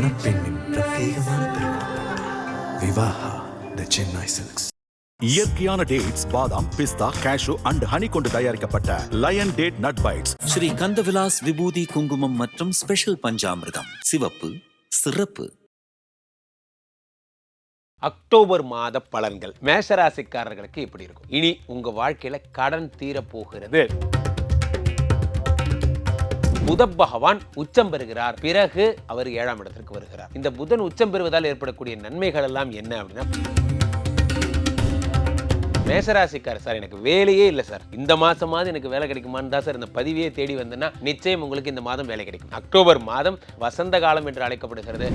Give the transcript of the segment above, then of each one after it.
மணப்பெண்ணின் பிரத்யேகமான Vivaha the Chennai silks இயற்கையான dates பாதாம் பிஸ்தா கேஷு அண்ட் ஹனி கொண்டு தயாரிக்கப்பட்ட lion date nut bites Sri Kandavilas விபூதி குங்குமம் மற்றும் ஸ்பெஷல் பஞ்சாமிர்தம். சிவப்பு சிறப்பு. அக்டோபர் மாத பலன்கள் மேஷராசிக்காரர்களுக்கு இப்படி இருக்கும். இனி உங்க வாழ்க்கையில கடன் தீரப் போகிறது புத பகவான் உச்சம் பெறுகிறார். பிறகு அவர் ஏழாம் இடத்திற்கு வருகிறார். இந்த புதன் உச்சம் பெறுவதால் ஏற்படக்கூடிய நன்மைகள் எல்லாம் என்ன அப்படின்னா மேசராசிக்கார் சார் எனக்கு வேலையே இல்லை சார். இந்த மாசமாவது எனக்கு வேலை கிடைக்குமான்னு தான் சார் இந்த பதிவியை தேடி வந்தேன்னா நிச்சயம் உங்களுக்கு இந்த மாதம் வேலை கிடைக்கும். அக்டோபர் மாதம் வசந்த காலம் என்று அழைக்கப்படுகிறது.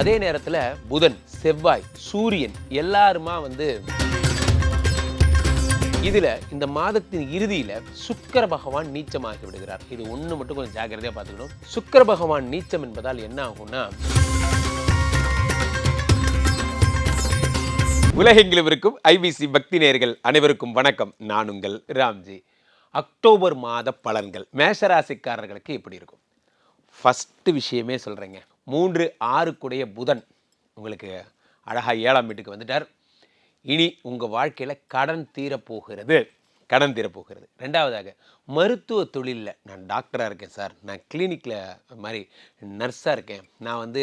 அதே நேரத்தில் புதன் செவ்வாய் சூரியன் எல்லாருமா வந்து இதில் இந்த மாதத்தின் இறுதியில் சுக்கர பகவான் நீச்சமாகி விடுகிறார். இது ஒன்று மட்டும் கொஞ்சம் ஜாக்கிரதையாக பார்த்துக்கணும். சுக்கர பகவான் நீச்சம் என்பதால் என்ன ஆகும்னா உலகெங்கிலும் இருக்கும் ஐபிசி பக்தி நேர்கள் அனைவருக்கும் வணக்கம். நான் உங்கள் ராம்ஜி. அக்டோபர் மாத பலன்கள் மேஷராசிக்காரர்களுக்கு எப்படி இருக்கும்? ஃபஸ்ட்டு விஷயமே சொல்கிறேங்க மூன்று ஆறுக்குடைய புதன் உங்களுக்கு அழகாக ஏழாம் வீட்டுக்கு வந்துட்டார். இனி உங்கள் வாழ்க்கையில் கடன் தீரப்போகிறது கடன் தீரப்போகிறது ரெண்டாவதாக மருத்துவ தொழிலில் நான் டாக்டராக இருக்கேன் சார். நான் கிளினிக்கில் மாதிரி நர்ஸாக இருக்கேன். நான் வந்து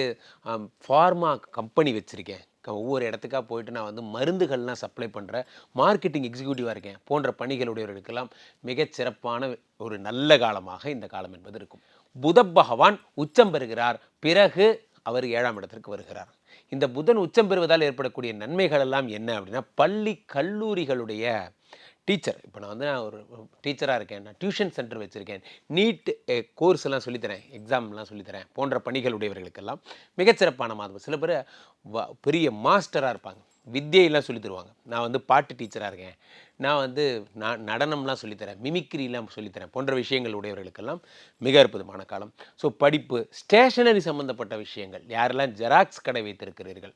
ஃபார்மா கம்பெனி வச்சுருக்கேன். ஒவ்வொரு இடத்துக்காக போயிட்டு நான் வந்து மருந்துகள்லாம் சப்ளை பண்ணுற மார்க்கெட்டிங் எக்ஸிக்யூட்டிவாக இருக்கேன். போன்ற பணிகளுடையவர்களுக்கெல்லாம் மிகச் சிறப்பான ஒரு நல்ல காலமாக இந்த காலம் என்பது இருக்கும். புத பகவான் உச்சம் பெறுகிறார். பிறகு அவர் ஏழாம் இடத்திற்கு வருகிறார். இந்த புதன் உச்சம் பெறுவதால் ஏற்படக்கூடிய நன்மைகள் எல்லாம் என்ன அப்படின்னா பள்ளி கல்லூரிகளுடைய டீச்சர் இப்போ நான் வந்து நான் ஒரு டீச்சராக இருக்கேன் நான் டியூஷன் சென்டர் வச்சுருக்கேன் நீட் கோர்ஸ் எல்லாம் சொல்லித்தரேன் எக்ஸாம்லாம் சொல்லித்தரேன் போன்ற பணிகளுடையவர்களுக்கெல்லாம் மிகச்சிறப்பான மாதம். சில பேர் வ- பெரிய மாஸ்டராக இருப்பாங்க. வித்தியெல்லாம் சொல்லித் தருவாங்க. நான் வந்து பாட்டு டீச்சராக இருக்கேன். நான் வந்து நான் நடனம்லாம் சொல்லித்தரேன் மிமிக்ரிலாம் சொல்லித்தரேன் போன்ற விஷயங்கள் உடையவர்களுக்கெல்லாம் மிக அற்புதமான காலம். ஸோ படிப்பு ஸ்டேஷனரி சம்மந்தப்பட்ட விஷயங்கள். யாரெல்லாம் ஜெராக்ஸ் கடை வைத்திருக்கிறீர்கள்?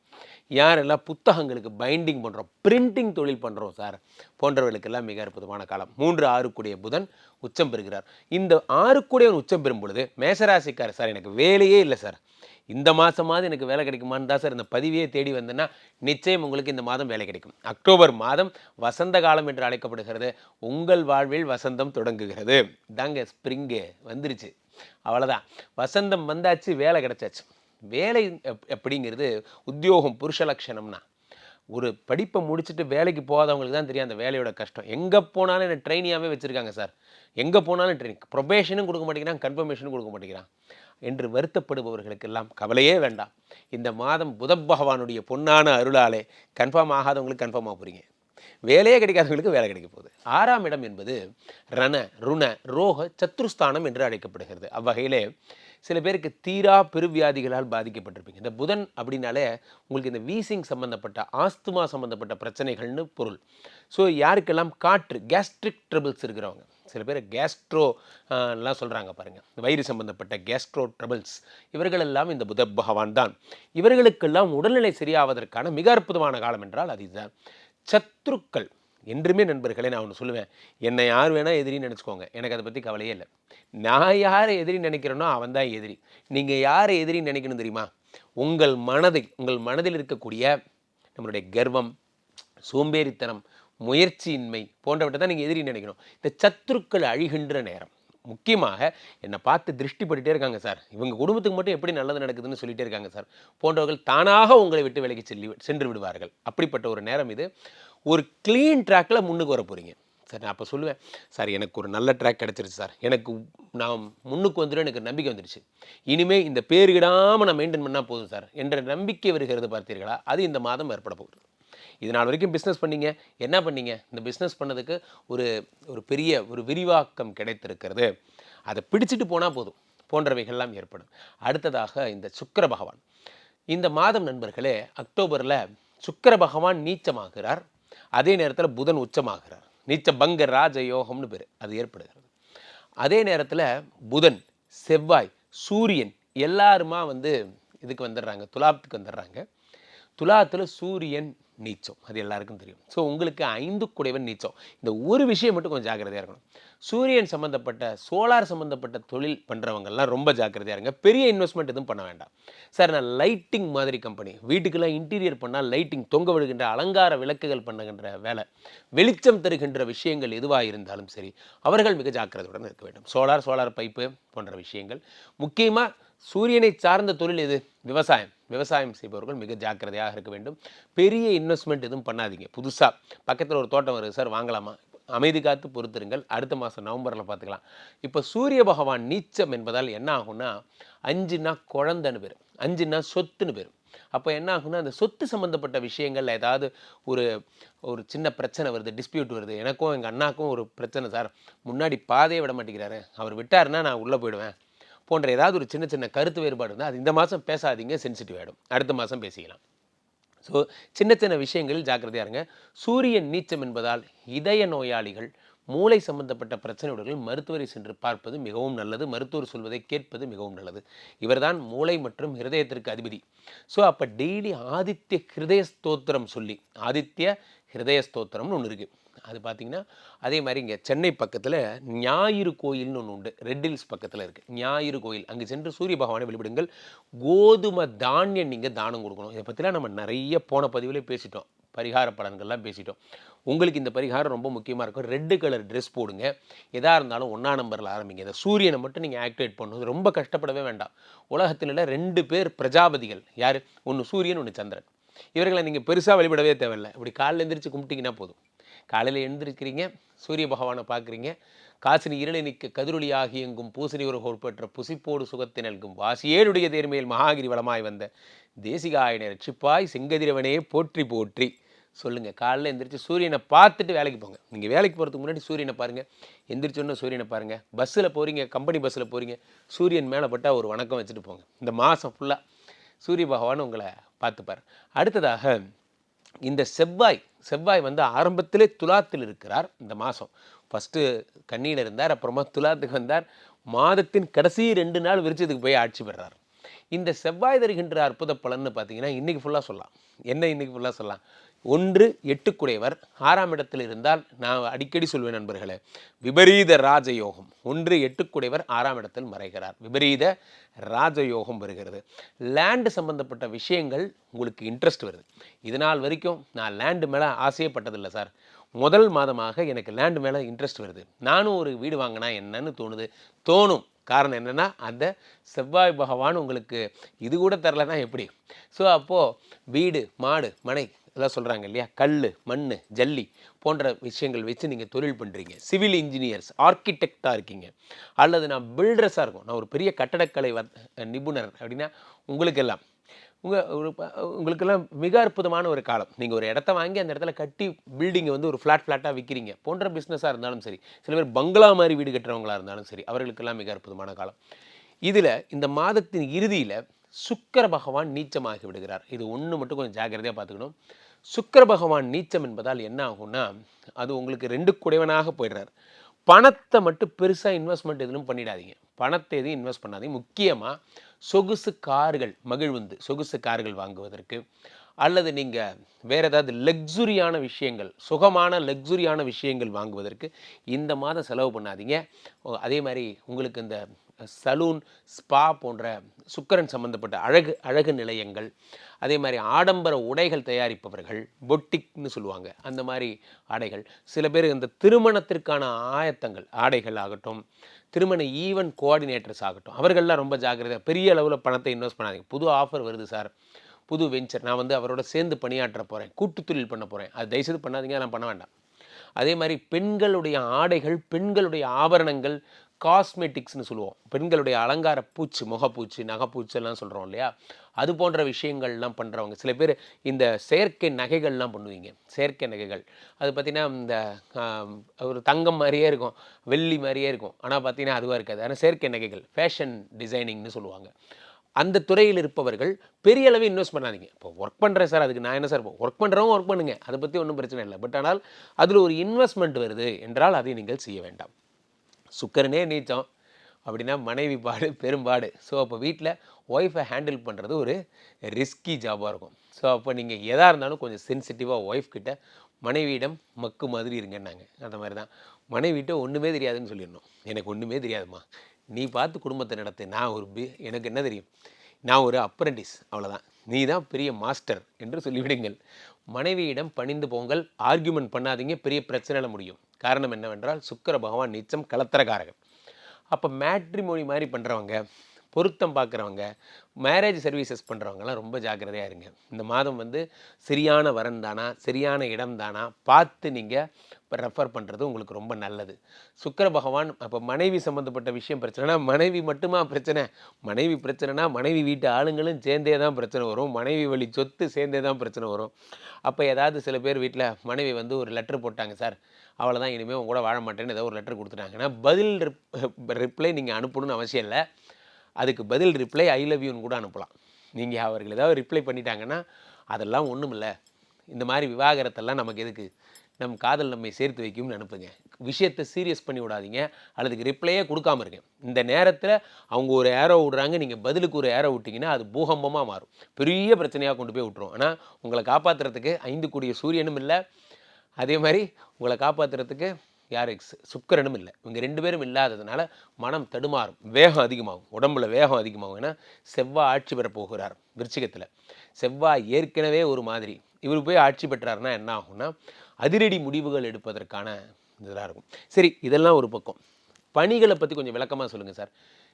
யாரெல்லாம் புத்தகங்களுக்கு பைண்டிங் பண்ணுறோம் பிரிண்டிங் தொழில் பண்ணுறோம் சார் போன்றவர்களுக்கெல்லாம் மிக அற்புதமான காலம். மூன்று ஆறுக்குடைய புதன் உச்சம் பெறுகிறார். இந்த ஆறுக்குடையவன் உச்சம் பெறும் பொழுது மேசராசிக்கார் சார் எனக்கு வேலையே இல்லை சார் இந்த மாதமாவது எனக்கு வேலை கிடைக்குமான்னு தான் சார் இந்த பதிவையே தேடி வந்தேன்னா நிச்சயம் உங்களுக்கு இந்த மாதம் வேலை கிடைக்கும். அக்டோபர் மாதம் வசந்த காலம் என்று அழைக்கப்படுகிறது. உங்கள் வாழ்வில் வசந்தம் தொடங்குகிறது. தாங்க ஸ்ப்ரிங்கு வந்துருச்சு. அவ்வளோதான் வசந்தம் வந்தாச்சு வேலை கிடைச்சாச்சு. வேலை அப்படிங்கிறது உத்தியோகம் புருஷ லட்சணம்னா ஒரு படிப்பை முடிச்சுட்டு வேலைக்கு போகாதவங்களுக்கு தான் தெரியும் அந்த வேலையோட கஷ்டம். எங்கே போனாலும் என்ன ட்ரைனியாகவே வச்சுருக்காங்க சார். எங்கே போனாலும் ட்ரைனிங் ப்ரொபேஷனும் கொடுக்க மாட்டேங்கிறான் கன்ஃபர்மேஷனும் கொடுக்க மாட்டேங்கிறான். என்று வருத்தப்படுபவர்களுக்கெல்லாம் கவலையே வேண்டாம். இந்த மாதம் புத பகவானுடைய பொன்னான அருளாலே கன்ஃபார்ம் ஆகாதவங்களுக்கு கன்ஃபார்மாக போகிறீங்க வேலையே கிடைக்காதவங்களுக்கு வேலை கிடைக்க போகுது. ஆறாம் இடம் என்பது ரண ருண ரோக சத்ருஸ்தானம் என்று அழைக்கப்படுகிறது. அவ்வகையிலே சில பேருக்கு தீரா பெருவியாதிகளால் பாதிக்கப்பட்டிருப்பீங்க. இந்த புதன் அப்படின்னாலே உங்களுக்கு இந்த வீசிங் சம்மந்தப்பட்ட ஆஸ்துமா சம்மந்தப்பட்ட பிரச்சனைகள்னு பொருள். ஸோ யாருக்கெல்லாம் காற்று கேஸ்ட்ரிக் ட்ரபிள்ஸ் இருக்கிறவங்க சில பேர் கேஸ்ட்ரோ எல்லாம் சொல்கிறாங்க பாருங்கள் வயிறு சம்பந்தப்பட்ட கேஸ்ட்ரோ ட்ரபிள்ஸ் இவர்களெல்லாம் இந்த புத பகவான் தான். இவர்களுக்கெல்லாம் உடல்நிலை சரியாவதற்கான மிக அற்புதமான காலம் என்றால் அது இதுதான். சத்ருக்கள் என்றுமே நண்பர்களே நான் ஒன்று சொல்லுவேன். என்னை யார் வேணால் எதிரின்னு நினச்சிக்கோங்க. எனக்கு அதை பற்றி கவலையே இல்லை. நான் யாரை எதிரி நினைக்கிறேனோ அவன் தான் எதிரி. நீங்கள் யாரை எதிரி நினைக்கணும் தெரியுமா? உங்கள் மனதை உங்கள் மனதில் இருக்கக்கூடிய நம்மளுடைய கர்வம் சோம்பேறித்தனம் முயற்சியின்மை போன்றவற்றை தான் நீங்கள் எதிரி நினைக்கணும். இந்த சத்துருக்கள் அழிகின்ற நேரம். முக்கியமாக என்னை பார்த்து திருஷ்டிப்பட்டுட்டே இருக்காங்க சார். இவங்க குடும்பத்துக்கு மட்டும் எப்படி நல்லது நடக்குதுன்னு சொல்லிட்டே இருக்காங்க சார். போன்றவர்கள் தானாக உங்களை விட்டு விலகி செல்லி சென்று விடுவார்கள். அப்படிப்பட்ட ஒரு நேரம் இது. ஒரு க்ளீன் ட்ராக்கில் முன்னுக்கு வர போகிறீங்க சார் நான் அப்போ சொல்லுவேன். சார் எனக்கு ஒரு நல்ல ட்ராக் கிடச்சிருச்சு சார். எனக்கு நான் முன்னுக்கு வந்துடும் எனக்கு நம்பிக்கை வந்துடுச்சு. இனிமேல் இந்த பேருகிடாமல் நான் மெயின்டைன் பண்ணால் போதும் சார். என்ற நம்பிக்கை வருகிறது பார்த்தீர்களா? அது இந்த மாதம் ஏற்பட போகுது இது நாள் வரைக்கும் பிஸ்னஸ் பண்ணீங்க. என்ன பண்ணீங்க? இந்த பிஸ்னஸ் பண்ணதுக்கு ஒரு ஒரு பெரிய ஒரு விரிவாக்கம் கிடைத்திருக்கிறது. அதை பிடிச்சிட்டு போனால் போதும். போன்றவைகள்லாம் ஏற்படும். அடுத்ததாக இந்த சுக்கர பகவான். இந்த மாதம் நண்பர்களே அக்டோபரில் சுக்கர பகவான் நீச்சமாகிறார். அதே நேரத்தில் புதன் உச்சமாகிறார். நீச்ச பங்க ராஜ யோகம்னு பேர். அது ஏற்படுகிறது. அதே நேரத்தில் புதன் செவ்வாய் சூரியன் எல்லாருமா வந்து இதுக்கு வந்துடுறாங்க. துலாபத்துக்கு வந்துடுறாங்க. துலாத்தில் சூரியன் நீச்சம். அது எல்லாருக்கும் தெரியும். ஸோ உங்களுக்கு ஐந்து குடைவன் நீச்சம். இந்த ஒரு விஷயம் மட்டும் கொஞ்சம் ஜாக்கிரதையாக இருக்கணும். சூரியன் சம்மந்தப்பட்ட சோலார் சம்மந்தப்பட்ட தொழில் பண்ணுறவங்கெல்லாம் ரொம்ப ஜாக்கிரதையாக இருங்க. பெரிய இன்வெஸ்ட்மெண்ட் எதுவும் பண்ண வேண்டாம். சார் நான் லைட்டிங் மாதிரி கம்பெனி வீட்டுக்கெல்லாம் இன்டீரியர் பண்ணால் லைட்டிங் தொங்க விடுகின்ற அலங்கார விளக்குகள் பண்ணுகின்ற வேலை வெளிச்சம் தருகின்ற விஷயங்கள் எதுவாக இருந்தாலும் சரி அவர்கள் மிக ஜாக்கிரதையுடன் இருக்க வேண்டும். சோலார் சோலார் பைப்பு போன்ற விஷயங்கள். முக்கியமாக சூரியனை சார்ந்த தொழில் எது? விவசாயம். விவசாயம் செய்பவர்கள் மிக ஜாக்கிரதையாக இருக்க வேண்டும். பெரிய இன்வெஸ்ட்மெண்ட் எதுவும் பண்ணாதீங்க. புதுசாக பக்கத்தில் ஒரு தோட்டம் வருது சார் வாங்கலாமா? அமைதி காத்து பொறுத்திருங்கள். அடுத்த மாதம் நவம்பரில் பார்த்துக்கலாம் இப்போ சூரிய பகவான் நீச்சம் என்பதால் என்ன ஆகும்னா அஞ்சுனா குழந்தைன்னு பேர். அஞ்சுனா சொத்துன்னு பேர். அப்போ என்ன ஆகும்னா அந்த சொத்து சம்மந்தப்பட்ட விஷயங்கள் ஏதாவது ஒரு ஒரு சின்ன பிரச்சனை வருது டிஸ்பியூட் வருது. எனக்கும் எங்கள் அண்ணாக்கும் ஒரு பிரச்சனை சார் முன்னாடி பாதையே விட மாட்டேங்கிறாரு. அவர் விட்டாருன்னா நான் உள்ளே போயிடுவேன். போன்ற ஏதாவது ஒரு சின்ன சின்ன கருத்து வேறுபாடு இருந்தால் அது இந்த மாதம் பேசாதீங்க சென்சிட்டிவ் ஆகிடும் அடுத்த மாதம் பேசிக்கலாம். ஸோ சின்ன சின்ன விஷயங்களில் ஜாக்கிரதையாக இருங்க. சூரியன் நீச்சம் என்பதால் இதய நோயாளிகள் மூளை சம்பந்தப்பட்ட பிரச்சனையுடன் மருத்துவரை சென்று பார்ப்பது மிகவும் நல்லது. மருத்துவர் சொல்வதை கேட்பது மிகவும் நல்லது. இவர்தான் மூளை மற்றும் ஹிருதயத்திற்கு அதிபதி. ஸோ அப்போ டெய்லி ஆதித்ய ஹிருதய ஸ்தோத்திரம் சொல்லி ஆதித்ய ஹிருதய ஸ்தோத்திரம்னு ஒன்று இருக்குது அது பார்த்தீங்கன்னா அதே மாதிரி இங்கே சென்னை பக்கத்தில் ஞாயிறு கோயில்னு ஒன்று உண்டு. ரெட் ஹில்ஸ் பக்கத்தில் இருக்குது ஞாயிறு கோயில். அங்கே சென்று சூரிய பகவானை வழிபடுங்கள். கோதுமை தானியம் நீங்கள் தானம் கொடுக்கணும். இதை பற்றிலாம் நம்ம நிறைய போன பதிவில் பேசிட்டோம். பரிகார பலன்கள்லாம் பேசிட்டோம். உங்களுக்கு இந்த பரிகாரம் ரொம்ப முக்கியமாக இருக்கும். ரெட்டு கலர் ட்ரெஸ் போடுங்க. எதாக இருந்தாலும் ஒன்றா நம்பரில் ஆரம்பிங்க. இந்த சூரியனை மட்டும் நீங்கள் ஆக்டிவேட் பண்ணணும். ரொம்ப கஷ்டப்படவே வேண்டாம். உலகத்தில் ரெண்டு பேர் பிரஜாபதிகள். யார்? ஒன்று சூரியன் ஒன்று சந்திரன். இவர்களை நீங்கள் பெருசாக வழிபடவே தேவையில்லை. இப்படி காலில் எந்திரிச்சு கும்பிட்டீங்கன்னா போதும். காலையில் எழுந்திருக்கிறீங்க சூரிய பகவானை பார்க்குறீங்க. காசினி இருளை நிற்க கதிரொலி ஆகி எங்கும் பூசணி ஒரு பெற்ற புசிப்போடு சுகத்தை நல்கும் வாசியேடுடைய தேர்மையில் மகாகிரி வளமாய் வந்த தேசிகாயனை ரட்சிப்பாய் செங்கதிரவனே போற்றி போற்றி. சொல்லுங்கள் காலைல எந்திரிச்சு சூரியனை பார்த்துட்டு வேலைக்கு போங்க. நீங்கள் வேலைக்கு போகிறதுக்கு முன்னாடி சூரியனை பாருங்கள் எந்திரிச்சோன்னே சூரியனை பாருங்கள் பஸ்ஸில் போகிறீங்க கம்பெனி பஸ்ஸில் போகிறீங்க சூரியன் மேலே பட்டால் ஒரு வணக்கம் வச்சுட்டு போங்க. இந்த மாதம் ஃபுல்லாக சூரிய பகவான் உங்களை பார்த்துப்பார். அடுத்ததாக இந்த செவ்வாய் செவ்வாய் வந்து ஆரம்பத்திலே துலாத்தில் இருக்கிறார் இந்த மாதம். ஃபஸ்ட்டு கண்ணியில் இருந்தார் அப்புறமா துலாத்துக்கு வந்தார். மாதத்தின் கடைசி ரெண்டு நாள் விருச்சத்துக்கு போய் ஆட்சி பெறார் இந்த செவ்வாய் தருகின்ற அற்புத பலன்னு பார்த்தீங்கன்னா இன்றைக்கி ஃபுல்லாக சொல்லலாம். என்ன இன்றைக்கி ஃபுல்லாக சொல்லலாம்? ஒன்று எட்டுக்குடையவர். ஆறாம் இடத்தில் இருந்தால் நான் அடிக்கடி சொல்வேன் நண்பர்களே விபரீத ராஜயோகம். ஒன்று எட்டுக்குடையவர் ஆறாம் இடத்தில் மறைகிறார். விபரீத ராஜயோகம் வருகிறது. லேண்டு சம்பந்தப்பட்ட விஷயங்கள் உங்களுக்கு இன்ட்ரெஸ்ட் வருது. இதனால் வரைக்கும் நான் லேண்டு மேலே ஆசையே பட்டதில்லை சார். முதல் மாதமாக எனக்கு லேண்டு மேலே இன்ட்ரெஸ்ட் வருது. நானும் ஒரு வீடு வாங்கினா என்னன்னு தோணுது. தோணும். காரணம் என்னென்னா அந்த செவ்வாய் பகவான் உங்களுக்கு இது கூட தரலன்னா எப்படி? ஸோ அப்போது வீடு மாடு மனை இதெல்லாம் சொல்கிறாங்க இல்லையா? கல் மண் ஜல்லி போன்ற விஷயங்கள் வச்சு நீங்கள் தொழில் பண்ணுறீங்க சிவில் இன்ஜினியர்ஸ் ஆர்கிடெக்டாக இருக்கீங்க. அல்லது நான் பில்டர்ஸாக இருக்கும். நான் ஒரு பெரிய கட்டடக்கலை வ நிபுணர் அப்படின்னா உங்களுக்கெல்லாம் உங்கள் ஒரு உங்களுக்கெல்லாம் மிக அற்புதமான ஒரு காலம். நீங்கள் ஒரு இடத்த வாங்கி அந்த இடத்துல கட்டி பில்டிங்கை வந்து ஒரு ஃப்ளாட் ஃப்ளாட்டாக விற்கிறீங்க போன்ற பிஸ்னஸாக இருந்தாலும் சரி சில பேர் பங்களா மாதிரி வீடு கட்டுறவங்களா இருந்தாலும் சரி அவர்களுக்கெல்லாம் மிக அற்புதமான காலம். இதில் இந்த மாதத்தின் இறுதியில் சுக்கர பகவான் நீச்சமாகி விடுகிறார். இது ஒன்று மட்டும் கொஞ்சம் ஜாக்கிரதையாக பார்த்துக்கணும். சுக்கர பகவான் நீச்சம் என்பதால் என்ன ஆகும்னா அது உங்களுக்கு ரெண்டு குடைவனாக போயிடுறார். பணத்தை மட்டும் பெருசாக இன்வெஸ்ட்மெண்ட் எதுவும் பண்ணிடாதீங்க. பணத்தை எதுவும் இன்வெஸ்ட் பண்ணாதீங்க. முக்கியமாக சொகுசு கார்கள் மகிழ்வுந்து சொகுசு கார்கள் வாங்குவதற்கு அல்லது நீங்கள் வேறு ஏதாவது லக்ஸுரியான விஷயங்கள் சுகமான லக்ஸுரியான விஷயங்கள் வாங்குவதற்கு இந்த மாதம் செலவு பண்ணாதீங்க. அதே மாதிரி உங்களுக்கு இந்த சலூன் ஸ்பா போன்ற சுக்கரன் சம்பந்தப்பட்ட அழகு அழகு நிலையங்கள் அதே மாதிரி ஆடம்பர உடைகள் தயாரிப்பவர்கள் பொட்டிக்னு சொல்லுவாங்க அந்த மாதிரி ஆடைகள். சில பேர் இந்த திருமணத்திற்கான ஆயத்தங்கள் ஆடைகள் ஆகட்டும் திருமண ஈவன் கோஆர்டினேட்டர்ஸ் ஆகட்டும் அவர்கள்லாம் ரொம்ப ஜாக்கிரதையாக பெரிய அளவில் பணத்தை இன்வெஸ்ட் பண்ணாதீங்க. புது ஆஃபர் வருது சார் புது வெஞ்சர் நான் வந்து அவரோட சேர்ந்து பணியாற்ற போகிறேன் கூட்டு தொழில் பண்ண போகிறேன் அது தயவுசெய்து பண்ணாதீங்க நான் பண்ண வேண்டாம். அதே மாதிரி பெண்களுடைய ஆடைகள் பெண்களுடைய ஆபரணங்கள் காஸ்மெட்டிக்ஸ்னு சொல்லுவோம். பெண்களுடைய அலங்கார பூச்சு முகப்பூச்சு நகைப்பூச்செல்லாம் சொல்கிறோம் இல்லையா? அது போன்ற விஷயங்கள்லாம் பண்ணுறவங்க சில பேர் இந்த செயற்கை நகைகள்லாம் பண்ணுவீங்க. செயற்கை நகைகள். அது பார்த்திங்கன்னா இந்த ஒரு தங்கம் மாதிரியே இருக்கும். வெள்ளி மாதிரியே இருக்கும். ஆனால் பார்த்திங்கன்னா அதுவாக இருக்காது. ஆனால் செயற்கை நகைகள் ஃபேஷன் டிசைனிங்னு சொல்லுவாங்க. அந்த துறையில் இருப்பவர்கள் பெரிய அளவு இன்வெஸ்ட் பண்ணாதீங்க. இப்போ ஒர்க் பண்ணுறேன் சார் அதுக்கு நான் என்ன சார் ஒர்க் பண்ணுறவங்க ஒர்க் பண்ணுங்கள் அதை பற்றி ஒன்றும் பிரச்சனை இல்லை. பட் ஆனால் அதில் ஒரு இன்வெஸ்ட்மெண்ட் வருது என்றால் அதை நீங்கள் செய்ய வேண்டாம். சுக்கரனே நீச்சம். அப்படின்னா மனைவி பாடு பெரும்பாடு ஸோ அப்போ வீட்டில் ஒய்ஃபை ஹேண்டில் பண்ணுறது ஒரு ரிஸ்கி ஜாபாக இருக்கும். ஸோ அப்போ நீங்கள் எதாக இருந்தாலும் கொஞ்சம் சென்சிட்டிவாக ஒய்ஃப் கிட்ட மனைவியிடம் மக்கு மாதிரி இருங்கன்னாங்க. அந்த மாதிரி தான். மனைவிட்ட ஒன்றுமே தெரியாதுன்னு சொல்லிடணும். எனக்கு ஒன்றுமே தெரியாதும்மா. நீ பார்த்து குடும்பத்தை நடத்து. நான் ஒரு பி எனக்கு என்ன தெரியும்? நான் ஒரு அப்ரண்டிஸ் அவ்வளோதான் நீ தான் பெரிய மாஸ்டர் என்று சொல்லிவிடுங்கள். மனைவியிடம் பணிந்து போங்கள். ஆர்கியூமெண்ட் பண்ணாதீங்க. பெரிய பிரச்சனையில் முடியும். காரணம் என்னவென்றால் சுக்கர பகவான் நிச்சம் கலத்திரகாரகன். அப்போ மேட்ரிமோனி மாதிரி பண்ணுறவங்க பொருத்தம் பார்க்குறவங்க மேரேஜ் சர்வீசஸ் பண்ணுறவங்கலாம் ரொம்ப ஜாக்கிரதையாக இருங்க. இந்த மாதம் வந்து சரியான வரன் தானா சரியான இடம் தானா பார்த்து நீங்கள் ரெஃபர் பண்ணுறது உங்களுக்கு ரொம்ப நல்லது. சுக்கர பகவான் அப்போ மனைவி சம்மந்தப்பட்ட விஷயம் பிரச்சனைனா மனைவி மட்டுமா பிரச்சனை? மனைவி பிரச்சனைனா மனைவி வீட்டு ஆளுங்களும் சேர்ந்தே தான் பிரச்சனை வரும். மனைவி வழி சொத்து சேர்ந்தே தான் பிரச்சனை வரும். அப்போ ஏதாவது சில பேர் வீட்டில் மனைவி வந்து ஒரு லெட்ரு போட்டாங்க சார் அவ்வளோதான் இனிமேல் உங்க கூட வாழ மாட்டேன்னு ஏதோ ஒரு லெட்டர் கொடுத்துட்டாங்கன்னா பதில் ரிப்ளை நீங்கள் அனுப்பணும்னு அவசியம் இல்லை. அதுக்கு பதில் ரிப்ளை ஐ லவ் யூன்னு கூட அனுப்பலாம். நீங்கள் அவர்கள் ஏதாவது ரிப்ளை பண்ணிட்டாங்கன்னா அதெல்லாம் ஒன்றும் இல்லை. இந்த மாதிரி விவாகரத்தெல்லாம் நமக்கு எதுக்கு? நம் காதல் நம்மை சேர்த்து வைக்கும்னு அனுப்புங்க. விஷயத்தை சீரியஸ் பண்ணி விடாதீங்க. அல்லதுக்கு ரிப்ளையே கொடுக்காம இருக்கேன் இந்த நேரத்தில் அவங்க ஒரு ஏரோ விடுறாங்க நீங்கள் பதிலுக்கு ஒரு ஏரோ விட்டிங்கன்னா அது பூகம்பமாக மாறும். பெரிய பிரச்சனையாக கொண்டு போய் விட்டுரும். ஆனால் உங்களை காப்பாற்றுறதுக்கு ஐந்து கூடிய சூரியனும் இல்லை. அதே மாதிரி உங்களை காப்பாற்றுறதுக்கு யார்? எக்ஸ் சுக்கரனும் இல்லை. இவங்க ரெண்டு பேரும் இல்லாததுனால மனம் தடுமாறும். வேகம் அதிகமாகும். உடம்புல வேகம் அதிகமாகும். ஏன்னா செவ்வாய் ஆட்சி பெற போகிறார் விருச்சிகத்தில். செவ்வாய் ஏற்கனவே ஒரு மாதிரி. இவர் போய் ஆட்சி பெற்றாருன்னா என்ன ஆகும்னா அதிரடி முடிவுகள் எடுப்பதற்கான இதெல்லாம் இருக்கும். சரி இதெல்லாம் ஒரு பக்கம். பணிகளை பற்றி கொஞ்சம் விளக்கமாக சொல்லுங்கள் சார்.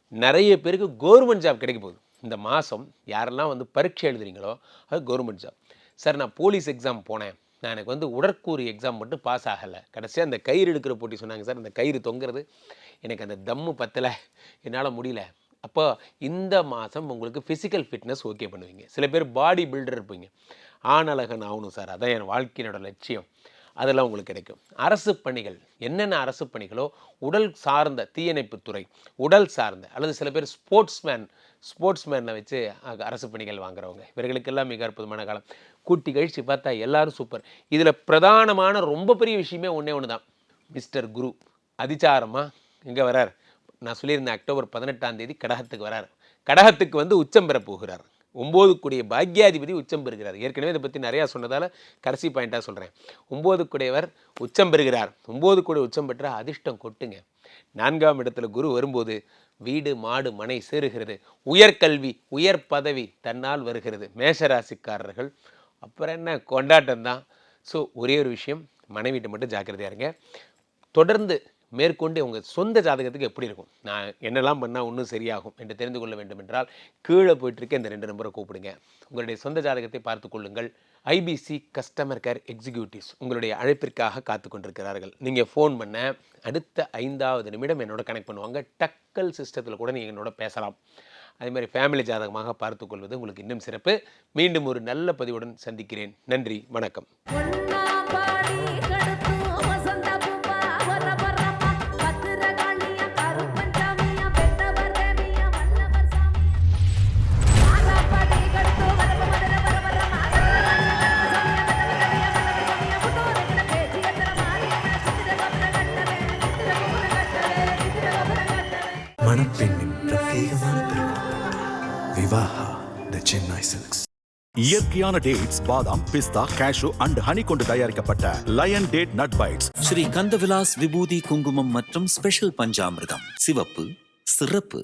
நிறைய பேருக்கு கவர்மெண்ட் ஜாப் கிடைக்க போகுது. இந்த மாதம் யாரெல்லாம் வந்து பரீட்சை எழுதுறீங்களோ அது கவர்மெண்ட் ஜாப் சார் நான் போலீஸ் எக்ஸாம் போனேன். நான் எனக்கு வந்து உடற்கூறு எக்ஸாம் மட்டும் பாஸ் ஆகலை. கடைசியாக அந்த கயிறு எடுக்கிற போட்டி சொன்னாங்க சார். அந்த கயிறு தொங்குறது எனக்கு அந்த தம்மு பத்தலை. என்னால் முடியல. அப்போ இந்த மாதம் உங்களுக்கு ஃபிசிக்கல் ஃபிட்னஸ் ஓகே பண்ணுவீங்க. சில பேர் பாடி பில்டர் இருப்பீங்க. ஆணழகன் ஆகணும் சார். அதான் என் வாழ்க்கையினோட லட்சியம். அதெல்லாம் உங்களுக்கு கிடைக்கும். அரசு பணிகள் என்னென்ன அரசு பணிகளோ உடல் சார்ந்த தீயணைப்புத்துறை உடல் சார்ந்த அல்லது சில பேர் ஸ்போர்ட்ஸ்மேன் ஸ்போர்ட்ஸ்மேனை வச்சு அரசு பணிகள் வாங்குறவங்க. இவர்களுக்கெல்லாம் மிக அற்புதமான காலம். கூட்டி கழிச்சு பார்த்தா எல்லாரும் சூப்பர் இதில் பிரதானமான ரொம்ப பெரிய விஷயமே ஒன்றே ஒன்று தான் மிஸ்டர் குரு அதிச்சாரமாக இங்கே வரார்? நான் சொல்லியிருந்தேன் அக்டோபர் பதினெட்டாம் தேதி கடகத்துக்கு வரார். கடகத்துக்கு வந்து உச்சம் பெற போகிறார். ஒம்போதுக்குடைய பாக்யாதிபதி உச்சம் பெறுகிறார். ஏற்கனவே இதை பற்றி நிறையா சொன்னதால் கடைசி பாயிண்ட்டாக சொல்கிறேன் ஒம்போதுக்குடையவர் உச்சம் பெறுகிறார். ஒம்பது கூடிய உச்சம் பெற்ற அதிர்ஷ்டம் கொட்டுங்க. நான்காம் இடத்துல குரு வரும்போது வீடு மாடு மனை சேருகிறது. உயர்கல்வி உயர் பதவி தன்னால் வருகிறது. மேஷராசிக்காரர்கள். அப்புறம் என்ன? கொண்டாட்டம் தான் ஸோ ஒரே ஒரு விஷயம். மனைவிட்ட மட்டும் ஜாக்கிரதையாருங்க தொடர்ந்து மேற்கொண்டு உங்கள் சொந்த ஜாதகத்துக்கு எப்படி இருக்கும்? நான் என்னெல்லாம் பண்ணால் ஒன்றும் சரியாகும் என்று தெரிந்து கொள்ள வேண்டும் என்றால் கீழே போயிட்டுருக்க இந்த ரெண்டு நம்பரை கூப்பிடுங்க. உங்களுடைய சொந்த ஜாதகத்தை பார்த்து கொள்ளுங்கள். ஐபிசி கஸ்டமர் கேர் எக்ஸிக்யூட்டிவ்ஸ் உங்களுடைய அழைப்பிற்காக காத்து கொண்டிருக்கிறார்கள். நீங்கள் ஃபோன் பண்ண அடுத்த ஐந்தாவது நிமிடம் என்னோட கனெக்ட் பண்ணுவாங்க. டக்கல் சிஸ்டத்தில் கூட நீங்கள் என்னோட பேசலாம். அதே மாதிரி ஃபேமிலி ஜாதகமாக பார்த்துக்கொள்வது உங்களுக்கு இன்னும் சிறப்பு. மீண்டும் ஒரு நல்ல பதிவுடன் சந்திக்கிறேன். நன்றி வணக்கம். சென்னை சில்க்ஸ் இயற்கையான டேட்ஸ் பாதாம் பிஸ்தா கேஷு அண்ட் ஹனி கொண்டு தயாரிக்கப்பட்ட lion date nut bites Sri Kandavilas விபூதி குங்குமம் மற்றும் ஸ்பெஷல் பஞ்சாமிர்தம். சிவப்பு சிறப்பு